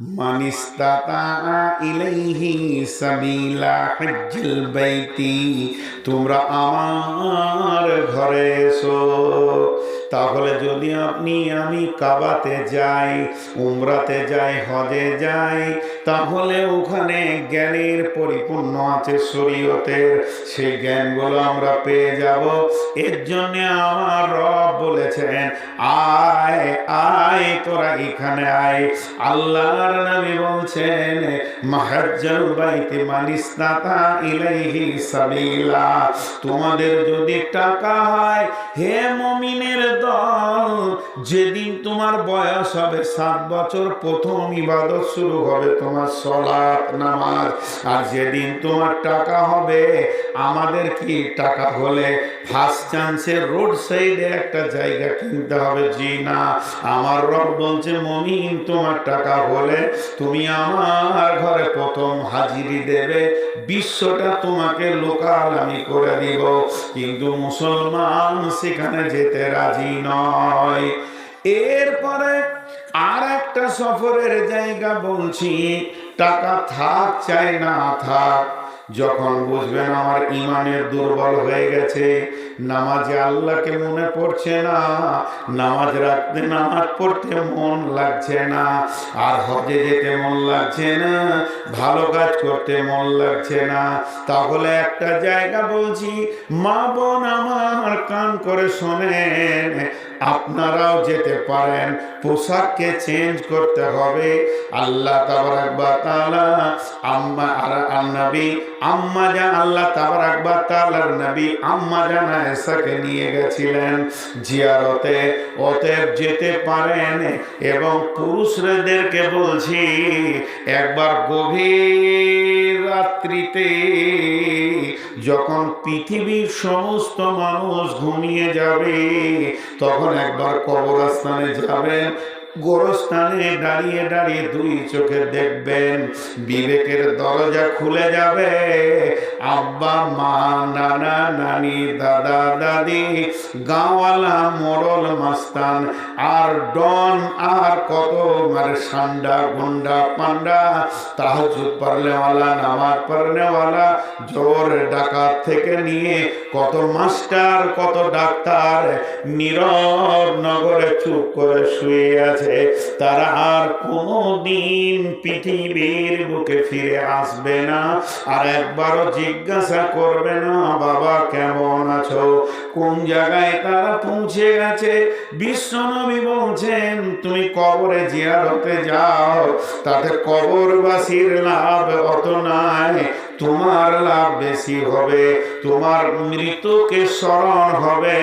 মানিস্তাতা ইলাইহি সাবিলা হজ্জুল বাইতি, তোমরা আমার ঘরে এসো। তাহলে যদি আপনি আমি কাবাতে যাই, উমরাতে যাই, হজে যাই তাহলে ওখানে জ্ঞানের পরিপূর্ণ আছে শরীয়তের। সেই জ্ঞানগুলো আমরা পেয়ে যাব। এর জন্য আমার রব বলেছেন, আয় আয়, তোরা এখানে আয়। আল্লাহর নবী বলছেন মাহাজ্জাল বাইতে মানিস্তাতা ইলাইহি সাবিলা। তোমাদের যদি টাকা হয়, হে মমিনের দল, যেদিন তোমার বয়স হবে, সাত বছর প্রথম ইবাদত শুরু হবে তোমার সলাৎ নামাজ। আর যেদিন তোমার টাকা হবে, আমাদের কি টাকা হলে? ফার্স্ট চান্সে রোড সাইডে একটা জায়গা কিনতে হবে। জি না, আমার রব বলছে, মমিন, তোমার টাকা হলে তুমি আমার ঘরে প্রথম হাজিরি দেবে। বিশ্বটা তোমাকে লোকাল আমি করে দিব। কিন্তু মুসলমান সেখানে যেতে রাজি নয়। এরপরে আর একটা সফরের জায়গা বলছি, টাকা থাক, চাই না থাক, যখন বুঝবেন আমার ইমানের দুর্বল হয়ে গেছে, নামাজে আল্লাহকে মনে পড়ছে না, নামাজ রাখতে নামাজ পড়তে মন লাগছে না, আর হজে যেতে মন লাগছে না, ভালো কাজ করতে মন লাগছে না, তাহলে একটা জায়গা বলছি, মা বোন আমার কান করে শোনেন আপনারাও যেতে পারেন। পোশাককে চেঞ্জ করতে হবে। আল্লাহ তাবারাক বা তাআলা আম্মা আর নবী আম্মা যা আল্লাহ তাবারাক বা তাআলার নবী, আম্মা জান আয়েশাকে নিয়ে গেছিলেন জিয়ারতে। অতএব যেতে পারেন এবং পুরুষদেরকে বলছি, একবার গভীর রাত্রিতে যখন পৃথিবীর সমস্ত মানুষ ঘুমিয়ে যাবে, তখন একবার কবরস্থানে যাবেন। গোরস্থানে দাঁড়িয়ে দাঁড়িয়ে দুই চোখে দেখবেন, বিবেকের দরজা খুলে যাবে। আব্বা, মা, নানা, নানি, দাদা, দাদি, গাঁওয়ালা, মোড়ল, মাস্তান, আর ডন, আর কত মানে সান্ডা, গুন্ডা, পান্ডা তাহাজুদ পারলেওয়ালা নামাজ পড়নেওয়ালা, জোর ডাকাত থেকে নিয়ে কত মাস্টার, কত ডাক্তার, নীরব নগরে চুপ করে শুয়ে আছে। তারা আর কোনো দিন পৃথিবীর বুকে ফিরে আসবে না। আর একবারও জিজ্ঞাসা করবে না, বাবা, কেমন আছো? কোন জায়গায় তারা পৌঁছে গেছে? বিশ্বনবী বলছেন, তুমি কবরে জিয়ারতে যাও। তাতে কবরবাসীর লাভ অত নাই। তোমার লাভ বেশি হবে, তোমার মৃত্যুকে স্মরণ হবে,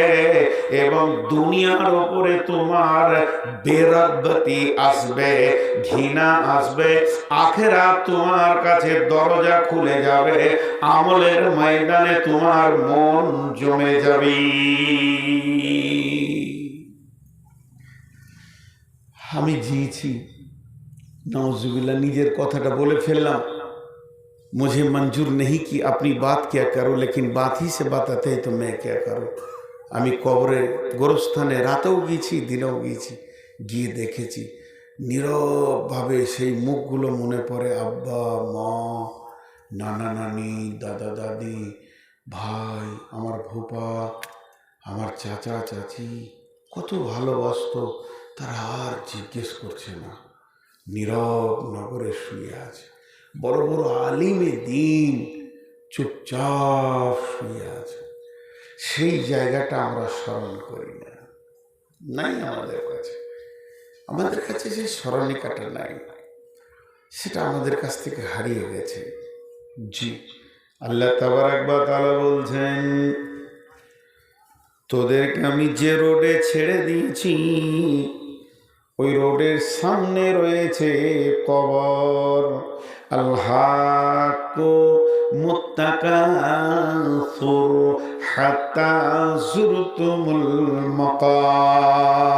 এবং দুনিয়ার ওপরে তোমার বেরদ্বতি আসবে, ঘৃণা আসবে আখেরা তোমার কাছে দরজা খুলে যাবে, আমলের ময়দানে তোমার মন জমে যাবে। আমি জিয়েছি। নওজুবিল্লা নিজের কথাটা বলে ফেললাম। मुझे मंजूर नहीं कि अपनी बात क्या करो लेकिन बात ही से बताते हैं तो मैं क्या करूं আমি কবরে গোরস্থানে রাতেও গিয়েছি দিনেও গিয়েছি গিয়ে দেখেছি নীরবভাবে সেই মুখগুলো মনে পড়ে আব্বা মা নানা নানি দাদা দাদি ভাই আমার ভোপা আমার চাচা চাচি কত ভালোবাসতো তারা আর জিজ্ঞেস করছে না নীরব নগরে শুয়ে আছে বড় বড় আলিমে দিন চুপচাপ শুয়ে আছে। সেই জায়গাটা আমরা স্মরণ করি না। নাই আমাদের কাছে। আমাদের কাছে সেই স্মরণিকাটা নাই, সেটা আমাদের কাছ থেকে হারিয়ে গেছে। জি। আল্লাহ তাবার একবার তালা বলছেন, তোদেরকে আমি যে রোডে ছেড়ে দিয়েছি, ওই রোডের সামনে রয়েছে কবর। আল্লাহ মুত্তাকাসুর হাত্তা জুরতুমুল মাকাবির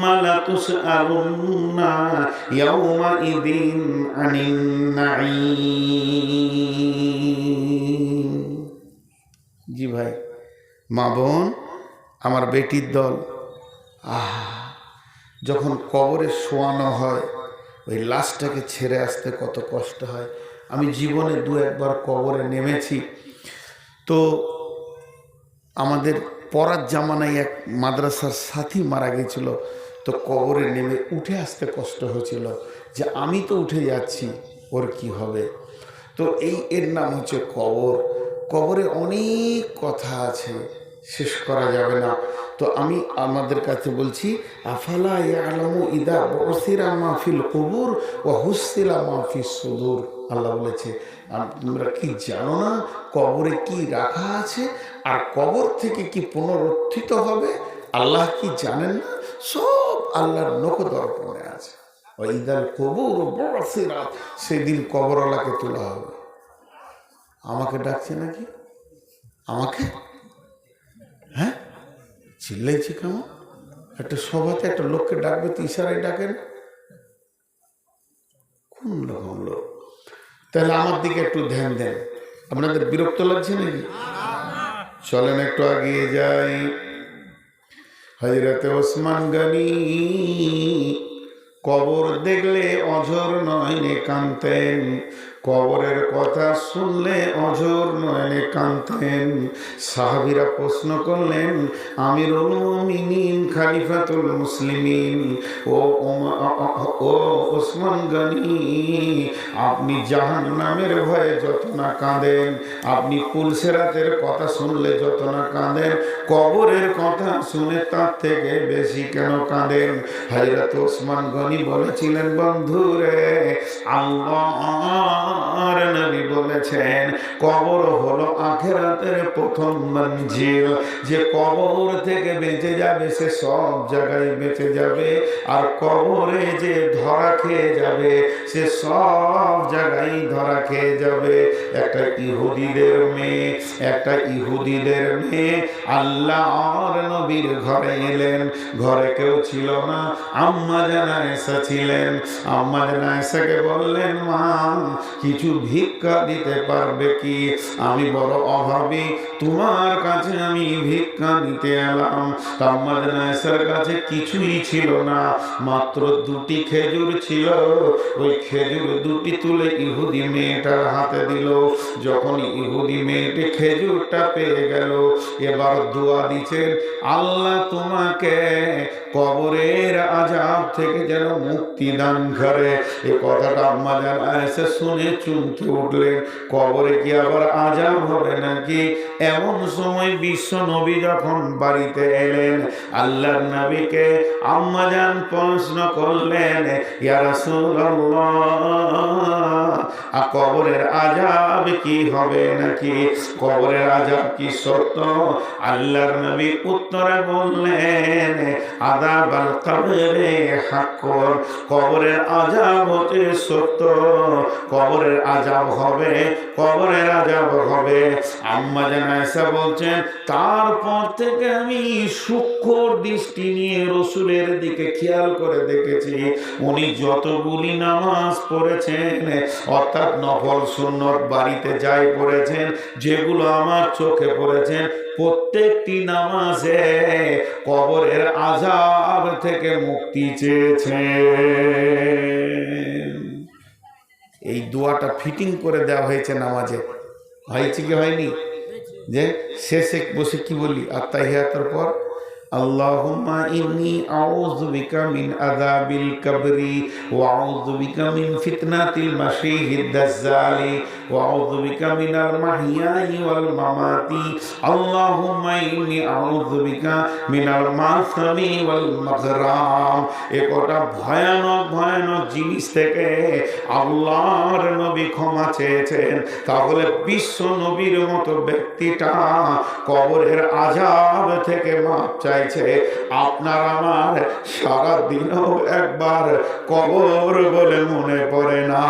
সুম্মা লাতুসআলুন্না ইয়াউমা ইদিন আনিন জি ভাই, মা বোন, আমার বেটির দল, আহ, যখন কবরে শোয়ানো হয়, ওই লাশটাকে ছেড়ে আসতে কত কষ্ট হয়। আমি জীবনে দু একবার কবরে নেমেছি। তো আমাদের পরার জামানায় এক মাদ্রাসার সাথী মারা গেছিল তো কবরে নেমে উঠে আসতে কষ্ট হয়েছিল যে আমি তো উঠে যাচ্ছি, ওর কি হবে? তো এই এর নাম হচ্ছে কবর। কবরে অনেক কথা আছে, শেষ করা যাবে না। তো আমি আমাদের কাছে বলছি, আফালা আলমু ইদা বসিরা মাহফিল কবুর ও হুসিলা মাহফিল সুদূর। আল্লাহ বলেছে তোমরা কি জানো না কবরে কি রাখা আছে? আর কবর থেকে কি পুনরুত্থিত হবে? আল্লাহ কি জানেন না? সব আল্লাহর নখদর্পণে আছে। ঈদাল কবুর বসিরা সেদিন কবরওয়ালাকে তোলা হবে। আমাকে ডাকছে নাকি? আমাকে? হ্যাঁ? চিল্লাইছে কেমন? একটা সভাতে একটা লোককে ডাকবে তো ইশারায় ডাকেন কোন রকম লোক? তাহলে আমার দিকে একটু ধ্যান দেন। আপনাদের বিরক্ত লাগছে নাকি? চলেন একটু এগিয়ে যাই। হজরতে ওসমান গনি কবর দেখলে অঝর নয়নে কানতেন কবরের কথা শুনলে অঝর নয়নে কানতেন সাহাবিরা প্রশ্ন করলেন আমির মিনিন খালিফাতুল মুসলিমিন, ও ও ওসমান গনি, আপনি জাহান নামের ভয়ে যত না কাঁদেন, আপনি পুলসেরাতের কথা শুনলে যত না কাঁদেন, কবরের কথা শুনে তার থেকে বেশি কেন কাঁদেন? হজরত ওসমান গনি বলেছিলেন, বন্ধুরে আল্লাহর নবী বলেছেন, কবর হলো আখেরাতের প্রথম মঞ্জিল। যে কবর থেকে বেঁচে যাবে, সে সব জায়গায় বেঁচে যাবে। আর কবরে যে ধরা খেয়ে যাবে, সে সব জায়গায় ধরা খেয়ে যাবে। একটা ইহুদিদের মেয়ে, একটা ইহুদিদের মেয়ে। আল্লাহর নবীর ঘরে এলেন। ঘরে কেউ ছিল না। আম্মা জানা ছিলেন। আম্মা জানা বললেন, মা কিছু ভিক্ষা দিতে পারবে কি? আমি বড় অভাবী, তোমার কাছে আমি ভিক্ষা দিতে এলাম। আম্মা জানা কাছে কিছুই ছিল না, মাত্র দুটি খেজুর ছিল। ওই খেজুর দুটি তুলে ইহুদি মেয়েটার হাতে দিল। যখন ইহুদি মেয়েটি খেজুরটা পেয়ে গেল, এবার দোয়া দিচ্ছেন, আল্লাহ তোমাকে কবরের আজাব থেকে যেন মুক্তি দান করে। এ কথাটা আম্মা জান শুনে চুমকে উঠলেন। কবরে কি আবার আজাব হবে নাকি? এমন সময় বিশ্ব নবী যখন বাড়িতে এলেন নবীকে আম্মা জান প্রশ্ন করলেন কবরের আজাব কি হবে নাকি? কবরের আজাব কি সত্য? আল্লাহর নবী উত্তরে বললেন, আদাব আল কবরে হাক্কর কবরের আজাব হতে সত্য। কবরের আজাব হবে, কবরের আজাব হবে। আম্মা জানাইসা বলছেন, তারপর থেকে আমি সূক্ষ্ম দৃষ্টি নিয়ে রসুলের দিকে খেয়াল করে দেখেছি। উনি যতগুলি নামাজ পড়েছেন, অর্থাৎ নফল সুন্নত বাড়িতে যাই পড়েছেন, যেগুলো আমার চোখে পড়েছেন প্রত্যেকটি নামাজে কবরের আজাব থেকে মুক্তি চেয়েছে এই দোয়াটা ফিটিং করে দেওয়া হয়েছে নামাজে। হয়েছে কি হয়নি? যে শেষে বসে কি বলি? আর তাই পর اللهم إني أعوذ بك من عذاب القبر وأعوذ بك من فتنة المسيح الدجال وأعوذ بك من المحيا والممات اللهم إني أعوذ بك من الماثم والمغرام একটা ভয়ানক ভয়ানক জিনিস থেকে আল্লাহর নবী ক্ষমা চেয়েছেন তাহলে বিশ্ব নবীর মতো ব্যক্তিটা কবরের আজাব থেকে মাপ চাইছে, আপনার আমার সারা দিনও একবার কবর বলে মনে পড়ে না।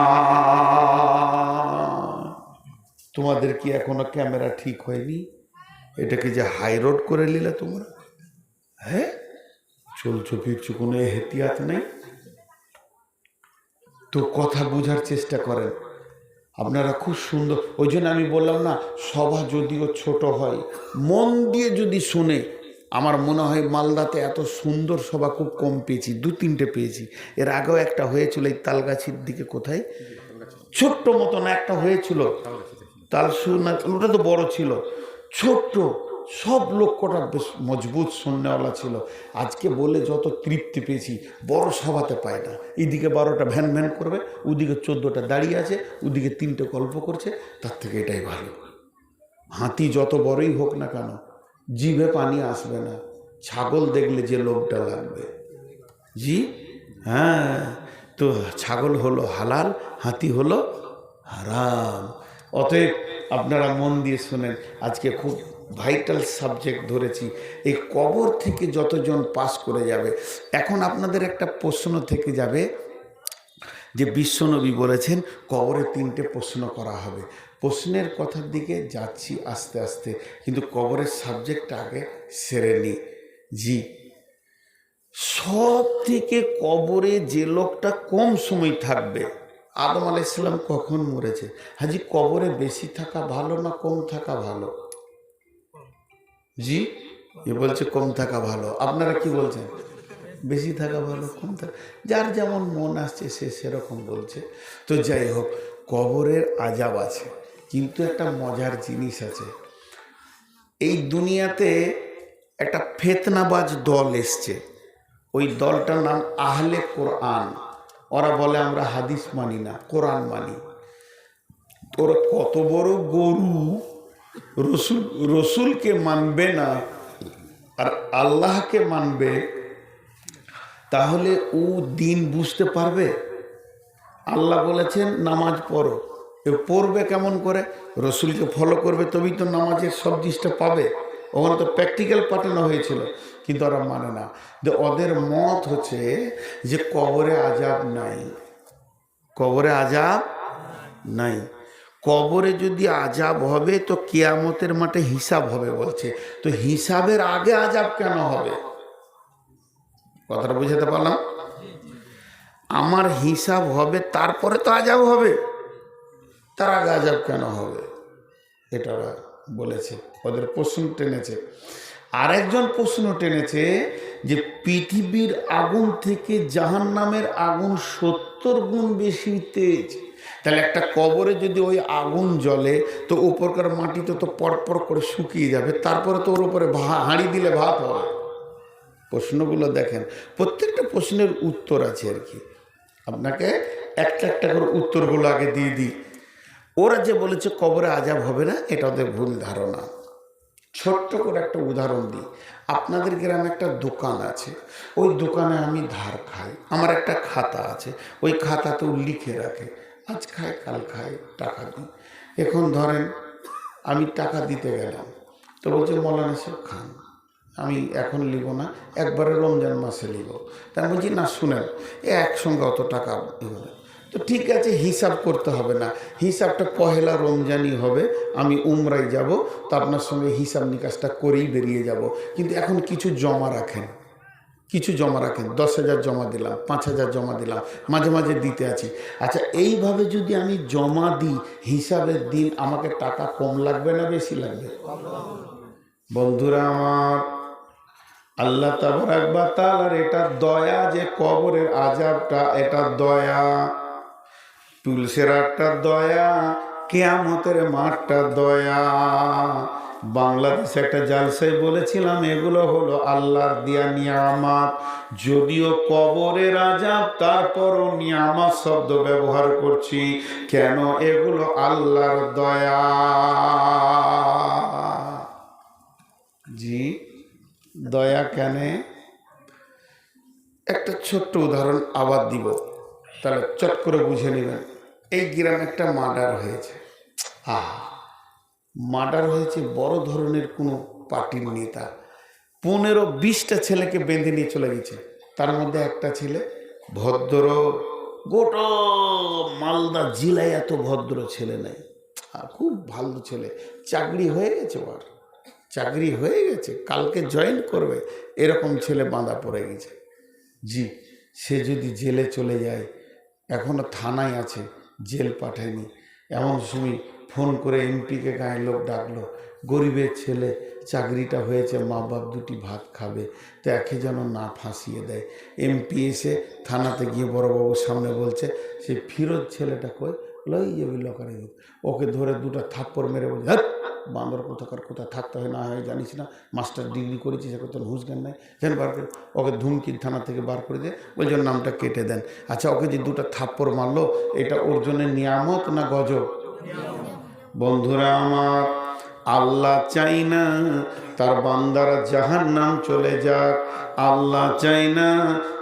তোমাদের কি এখনও ক্যামেরা ঠিক হয়নি? এটাকে যে হাই রোড করে নিলে তোমরা? হ্যাঁ? চলছো ফিরছো, কোনো এহতিয়াত নেই? তো কথা বোঝার চেষ্টা করেন। আপনারা খুব সুন্দর, ওই জন্য আমি বললাম না, সভা যদিও ছোট হয়, মন দিয়ে যদি শুনে আমার মনে হয় মালদাতে এত সুন্দর সভা খুব কম পেয়েছি, দু তিনটে পেয়েছি। এর আগেও একটা হয়েছিল এই তালগাছির দিকে কোথায়? ছোট্ট মতন একটা হয়েছিল। তাল ওটা তো বড় ছিল। ছোট্ট, সব লোক কটা বেশ মজবুত সন্ন্যাওয়ালা ছিল। আজকে বলে যত তৃপ্তি পেয়েছি, বড় সভাতে পায় না। এইদিকে বারোটা ভ্যান ভ্যান করবে, ওদিকে চোদ্দোটা দাঁড়িয়ে আছে, ওদিকে তিনটে গল্প করছে, তার থেকে এটাই ভালো। হাতি যত বড়ই হোক না কেন জিভে পানি আসবে না। ছাগল দেখলে যে লোকটা লাগবে। জি? হ্যাঁ। তো ছাগল হলো হালাল, হাতি হলো হারাম। অতএব আপনারা মন দিয়ে শোনেন, আজকে খুব ভাইটাল সাবজেক্ট ধরেছি। এই কবর থেকে যতজন পাস করে যাবে। এখন আপনাদের একটা প্রশ্ন থেকে যাবে, যে বিশ্বনবী বলেছেন, কবরে তিনটে প্রশ্ন করা হবে। প্রশ্নের কথার দিকে যাচ্ছি আস্তে আস্তে, কিন্তু কবরের সাবজেক্টটা আগে সেরে নিই। জি। সব থেকে কবরে যে লোকটা কম সময় থাকবে? আদম আলাইসাল্লাম কখন মরেছে? হাজি, কবরে বেশি থাকা ভালো না কম থাকা ভালো? জি? এ বলছে কম থাকা ভালো। আপনারা কি বলছেন? বেশি থাকা ভালো, কম থাকা। যার যেমন মন আসছে সে সেরকম বলছে। তো যাই হোক, কবরের আজাব আছে। কিন্তু একটা মজার জিনিস আছে। এই দুনিয়াতে একটা ফেতনাবাজ দল এসছে। ওই দলটার নাম আহলে কোরআন। ওরা বলে আমরা হাদিস মানি না, কোরআন মানি। তোর কত বড় গরু, রসুল, রসুলকে মানবে না আর আল্লাহকে মানবে, তাহলে ও দিন বুঝতে পারবে? আল্লাহ বলেছেন, নামাজ পড়ো। এ পড়বে কেমন করে, রসুলকে ফলো করবে, তবেই তো নামাজের সব জিনিসটা পাবে। ওখানে তো প্র্যাকটিক্যাল পাঠানো হয়েছিল, কিন্তু ওরা মানে না। যে ওদের মত হচ্ছে যে কবরে আজাব নাই। কবরে আজাব নাই। কবরে যদি আজাব হবে, তো কেয়ামতের মাঠে হিসাব হবে বলছে। তো হিসাবের আগে আজাব কেন হবে? কথাটা বুঝাতে পারলাম? আমার হিসাব হবে, তারপরে তো আজাব হবে। তার আগে আজাব কেন হবে? এটা বলেছে। ওদের প্রশ্ন টেনেছে। আরেকজন প্রশ্ন টেনেছে যে, পৃথিবীর আগুন থেকে জাহান নামের আগুন সত্তর গুণ বেশি তেজ। তাহলে একটা কবরে যদি ওই আগুন জ্বলে, তো উপরকার মাটিতে তো পরপর করে শুকিয়ে যাবে, তারপরে তো ওর উপরে হাঁড়ি দিলে ভাত হবে প্রশ্নগুলো দেখেন। প্রত্যেকটা প্রশ্নের উত্তর আছে আর কি। আপনাকে একটা একটা করে উত্তরগুলো আগে দিয়ে দিই। ওরা যে বলেছে কবরে আজাব হবে না, এটা ওদের ভুল ধারণা। ছোট্ট করে একটা উদাহরণ দিই। আপনাদের গ্রামে একটা দোকান আছে। ওই দোকানে আমি ধার খাই। আমার একটা খাতা আছে। ওই খাতাতেও লিখে রাখে, আজ খায় কাল খায় টাকা দিই। এখন ধরেন আমি টাকা দিতে গেলাম। তো বলছে, মৌলানা সাহেব, খান। আমি এখন নিব না, একবারে রমজান মাসে নিব তাই বলছি, না, শুনেন, এ একসঙ্গে অত টাকা হবে তো ঠিক আছে, হিসাব করতে হবে না। হিসাবটা পহেলা রমজানই হবে, আমি উমরাই যাব, তো আপনার সঙ্গে হিসাব নিকাশটা করেই বেরিয়ে যাব। কিন্তু এখন কিছু জমা রাখেন, কিছু জমা রাখেন, দশ হাজার জমা দিলাম, পাঁচ হাজার জমা দিলাম, মাঝে মাঝে দিতে আছি। আচ্ছা এইভাবে যদি আমি জমা দিই, হিসাবের দিন আমাকে টাকা কম লাগবে না বেশি লাগবে? বন্ধুরা আমার, আল্লাহ তাবারাক তাআলার এটা দয়া যে কবরের আজাবটা এটা দয়া। তুলসেরাটটা দয়া, কেয়ামতের মাঠটা দয়া। বাংলাদেশে একটা জালসাই বলেছিলাম, এগুলো হলো আল্লাহর দিয়া নিয়ামাত। যদিও কবরের আজাব তারপরও নিয়ামাত শব্দ ব্যবহার করছি, কেন এগুলো আল্লাহর দয়া? জি, দয়া কেন? একটা ছোট্ট উদাহরণ আবার দিব, তাহলে চট করে বুঝে নেবেন। এই গ্রামে একটা মার্ডার হয়েছে। আহ মার্ডার হয়েছে বড় ধরনের কোনো পার্টির নেতা। পনেরো বিশটা ছেলেকে বেঁধে নিয়ে চলে গেছে। তার মধ্যে একটা ছেলে ভদ্র গোটা মালদা জেলায় এত ভদ্র ছেলে নাই। আহ, খুব ভালো ছেলে। চাকরি হয়ে গেছে ওর। চাকরি হয়ে গেছে কালকে জয়েন করবে। এরকম ছেলে বাঁধা পড়ে গেছে। জি সে যদি জেলে চলে যায় এখনও থানায় আছে। জেল পাঠায়নি এমন সময় ফোন করে এমপিকে গায়ে লোক ডাকলো, গরিবের ছেলে, চাকরিটা হয়েছে মা বাপ দুটি ভাত খাবে, তো একে যেন না ফাঁসিয়ে দেয়। এমপি এসে থানাতে গিয়ে বড়বাবুর সামনে বলছে সেই ফিরোজ ছেলেটা কই? লই যাবি লকারে ওকে ধরে দুটা থাপ্পড় মেরে বলছে "হাট! বান্দর কোথাকার কোথা থাকতে হয় না হয় জানিস না, মাস্টার ডিগ্রি করেছি, সে তোর হুঁশ জ্ঞান নাই যেন বার করে, ওকে ধুমকির থানা থেকে বার করে দিয়ে বলছে ওর নামটা কেটে দেন। আচ্ছা ওকে যে দুটো থাপ্পড় মারলো, এটা ওর জন্য নিয়ামত না গজব? বন্ধুরা আমার, আল্লাহ চাই না তার বান্দারা জাহান নাম চলে যাক। আল্লাহ চাই না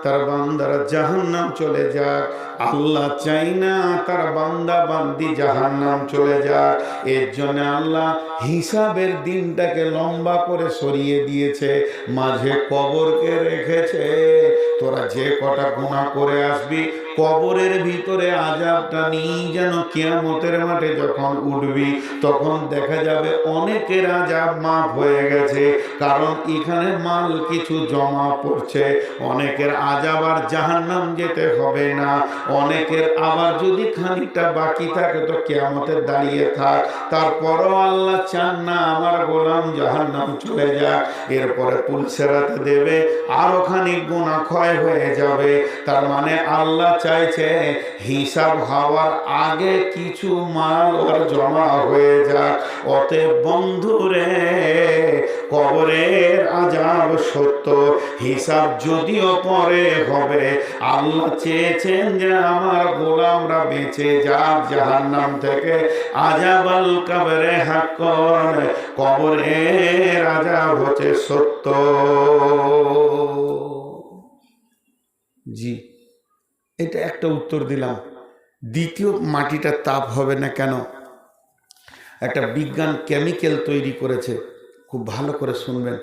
তার বান্দারা জাহান নাম চলে যাক। আল্লাহ চাই না তার বান্দা বান্দি জাহান নাম চলে যাক। এর জন্য আল্লাহ হিসাবের দিনটাকে লম্বা করে সরিয়ে দিয়েছে, মাঝে কবরকে রেখেছে। তোরা যে কটা গুণা করে আসবি কবরের ভিতরে আজাবটা নিয়ে যেন কিয়ামতের মাঠে যখন উঠবি, তখন দেখা যাবে অনেকের আজাব মাফ হয়ে গেছে। কারণ এখানে মাল কিছু জমা পড়ছে। অনেকের আজাব আর জাহান্নাম যেতে হবে না। অনেকের আবার যদি খানিকটা বাকি থাকে, তো কেয়ামতের দাঁড়িয়ে থাক। তারপরও আল্লাহ চান না আমার গোলাম জাহান্নাম চলে যাক। এরপরে পুলসেরাতে দেবে, আরও খানিক গোনা ক্ষয় হয়ে যাবে। তার মানে আল্লাহ চাইছে, হিসাব হওয়ার আগে কিছু মাল ওর জমা হয়ে যাক। অতএব বন্ধুরে, কবরের আজাব সত্য। হিসাব যদিও পরে হবে, আল্লাহ চেয়েছেন যে আমার গোলামরা বেঁচে যাক যাহার নাম থেকে আজাবাল কবরে হাক্কন, কবরের আজাব হচ্ছে সত্য। জি। এটা একটা উত্তর দিলাম। দ্বিতীয় মাটিটা তাপ হবে না কেন? একটা বিজ্ঞান কেমিক্যাল তৈরি করেছে। খুব ভালো করে শুনবেন।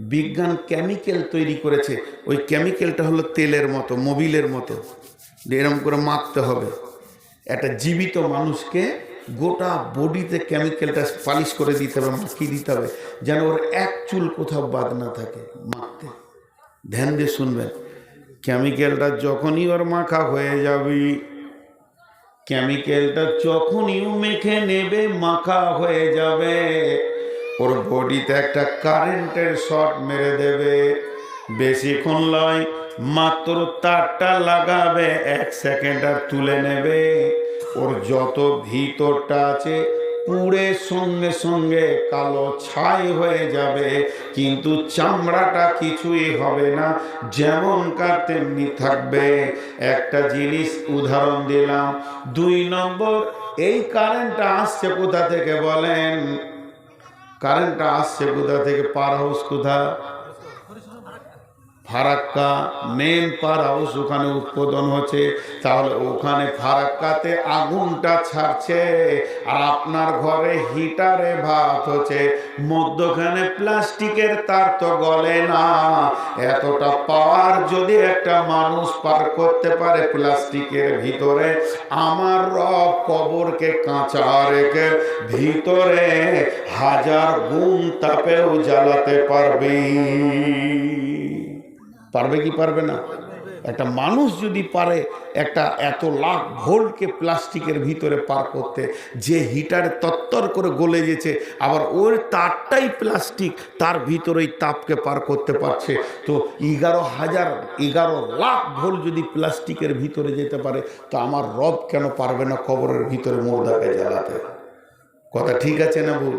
বিজ্ঞান কেমিক্যাল তৈরি করেছে। ওই কেমিক্যালটা হলো তেলের মতো, মোবিলের মতো। এরম করে মাখতে হবে। একটা জীবিত মানুষকে গোটা বডিতে কেমিক্যালটা পালিশ করে দিতে হবে, মাখিয়ে দিতে হবে। যেন ওর এক চুল কোথাও বাদ না থাকে মাখতে ধ্যান দিয়ে শুনবেন। কেমিক্যালটা যখনই ওর মাখা হয়ে যাবে কেমিক্যালটা যখনই মেখে নেবে, মাখা হয়ে যাবে। ওর বডিতে একটা কারেন্টের শর্ট মেরে দেবে। বেশিক্ষণ লয় মাত্র তারটা লাগাবে, এক সেকেন্ড আর তুলে নেবে। ওর যত ভিতরটা আছে পুড়ে সঙ্গে সঙ্গে কালো ছাই হয়ে যাবে। কিন্তু চামড়াটা কিছুই হবে না, যেমন কার তেমনি থাকবে। একটা জিনিস উদাহরণ দিলাম। দুই নম্বর, এই কারেন্টটা আসছে কোথা থেকে বলেন? কারেন্টটা আসছে কোথা থেকে? পার হাউস কোথা? ফারাক্কা মেন পার হাউস ওখানে উৎপাদন হচ্ছে। তাহলে ওখানে ফারাক্কাতে আগুনটা ছাড়ছে আর আপনার ঘরে হিটারে ভাত হচ্ছে। মধ্যখানে প্লাস্টিকের তার তো গলে না। এতটা পাওয়ার যদি একটা মানুষ পার করতে পারে প্লাস্টিকের ভিতরে, আমার রব কবরকে কাঁচা রেখে ভিতরে হাজার গুণ তাপেও জ্বালাতে পারবে। পারবে কি পারবে না? একটা মানুষ যদি পারে একটা এত লাখ ভোল্টকে প্লাস্টিকের ভিতরে পার করতে, যে হিটারে তত্তর করে গলে গেছে, আবার ওর তারটাই প্লাস্টিক, তার ভিতরেই তাপকে পার করতে পারছে। তো এগারো হাজার, এগারো লাখ ভোল্ট যদি প্লাস্টিকের ভিতরে যেতে পারে, তো আমার রব কেন পারবে না কবরের ভিতরে মোর্দাকে জ্বালাতে? কথা ঠিক আছে না ভুল?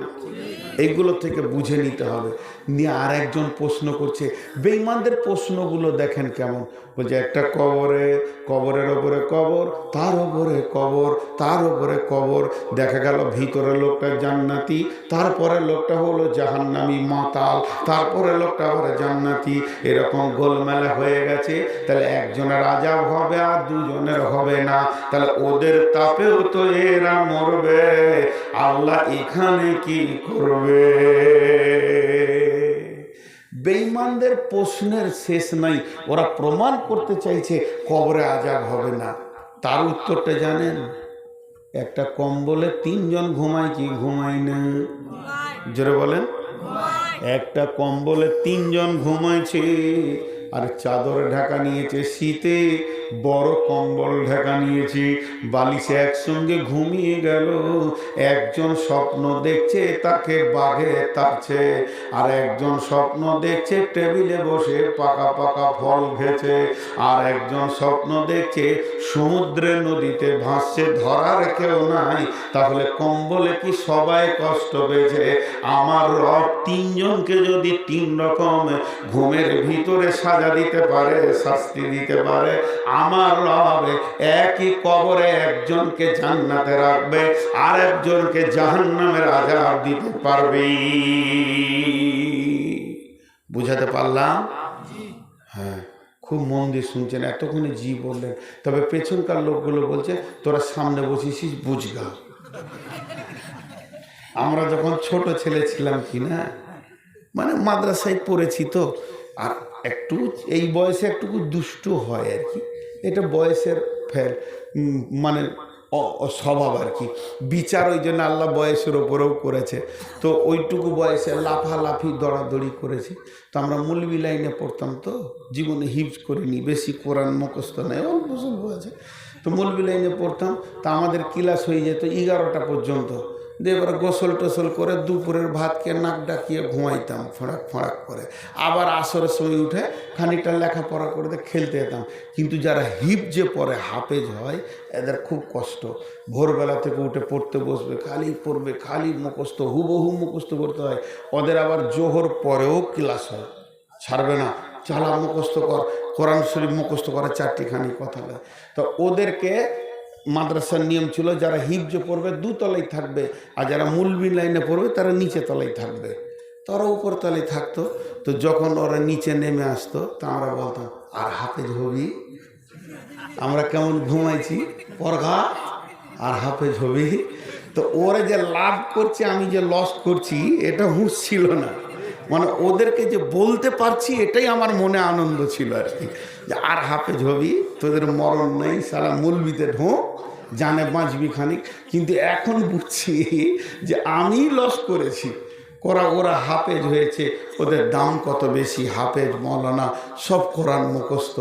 এইগুলো থেকে বুঝে নিতে হবে। নিয়ে আর একজন প্রশ্ন করছে, বেঈমানদের প্রশ্নগুলো দেখেন কেমন। বলছে, একটা কবরে, কবরের ওপরে কবর, তার ওপরে কবর, তার ওপরে কবর। দেখা গেল ভিতরে লোকটা জান্নাতি তারপরে লোকটা হলো জাহান্নামি মাতাল তারপরে লোকটা আবার জান্নাতি। এরকম গোলমেলা হয়ে গেছে, তাহলে একজনের আজাব হবে আর দুজনের হবে না। তাহলে ওদের তাপেও তো এরা মরবে। আল্লাহ এখানে কি করবে? বেঈমানদের প্রশ্নের শেষ নাই। ওরা প্রমাণ করতে চাইছে, কবরে আজাব হবে না। তার উত্তরটা জানেন? একটা কম্বলে তিনজন ঘুমায় কি ঘুমায় না? জোরে বলেন। একটা কম্বলে তিনজন ঘুমাইছে, আর চাদরে ঢাকা নিয়েছে শীতে। বড় কম্বল ঢাকা নিয়েছি, বালিশে একসঙ্গে ঘুমিয়ে গেল। একজন স্বপ্ন দেখছে, তাকে বাঘে তাচ্ছে আর একজন স্বপ্ন দেখছে, টেবিলে বসে পাকা পাকা ফল খেছে আর একজন স্বপ্ন দেখছে, সমুদ্রে নদীতে ভাসছে, ধরার কেউ নাই। তাহলে কম্বলে কি সবাই কষ্ট পেয়েছে? আমার রব তিনজনকে যদি তিন রকম ঘুমের ভিতরে সাজা দিতে পারে, শাস্তি দিতে পারে আমার রব একই কবরে একজনকে জান্নাতে রাখবে আর একজনকে জাহান্নামের আজাব দিতে পারবে। বুঝাতে পারলাম? হ্যাঁ খুব মন দিয়ে শুনছেন, এতক্ষণে জি বললেন। তবে পেছনকার লোকগুলো বলছে, তোরা সামনে বসেছিস, বুঝগা। আমরা যখন ছোট ছেলে ছিলাম কি না মানে মাদ্রাসায় পড়েছি তো, আর একটু এই বয়সে একটুকু দুষ্টু হয় আর কি। এটা বয়সের ফেল মানে স্বভাব আর কি। বিচার ওই জন্য আল্লাহ বয়সের ওপরেও করেছে। তো ওইটুকু বয়সে লাফালাফি দৌড়াদৌড়ি করেছি। তো আমরা মুলবি লাইনে পড়তাম তো জীবনে হিপস করিনি বেশি কোরআন মুখস্থ নেই অল্প স্বল্প আছে। তো মুলবি লাইনে পড়তাম তা আমাদের ক্লাস হয়ে যেত এগারোটা পর্যন্ত। দিয়ে এবার গোসল টোসল করে দুপুরের ভাতকে নাক ডাকিয়ে ঘুমাইতাম, ফোঁড়াক ফোঁড়াক করে। আবার আসরের সময় উঠে খানিকটা লেখাপড়া করে খেলতে যেতাম। কিন্তু যারা হিপ যে পড়ে হাফেজ হয়, এদের খুব কষ্ট। ভোরবেলা থেকে উঠে পড়তে বসবে, খালি পড়বে, খালি মুখস্থ, হুবহু মুখস্থ করতে হয়। ওদের আবার জোহর পরেও ক্লাস হয়। ছাড়বে না, চালা মুখস্থ কর, কোরআন শরীফ মুখস্থ করে চারটি খানি কথা তো ওদেরকে মাদ্রাসার নিয়ম ছিল যারা হিফজ পড়বে দুতলায় থাকবে আর যারা মুলবি লাইনে পড়বে তারা নিচে তলায় থাকবে। তারা উপর তলায় থাকতো। তো যখন ওরা নিচে নেমে আসতো, তা আমরা বলতাম, আর হাফেজ হবি? আমরা কেমন ঘুমাইছি? পরঘা আর হাফেজ হবি? তো ওরা যে লাভ করছে, আমি যে লস করছি, এটা হুঁশ ছিল না। মানে ওদেরকে যে বলতে পারছি, এটাই আমার মনে আনন্দ ছিল আর কি। যে, আর হাফেজ হবি? তোদের মরণ নেই, সারা মুলবিতে ঢোক। জানে বাঁচবি খানিক। কিন্তু এখন বুঝছি যে আমি লস করেছি। ওরা ওরা হাফেজ হয়েছে, ওদের দাম কত বেশি হাফেজ মলানা, সব কোরআন মুখস্থ।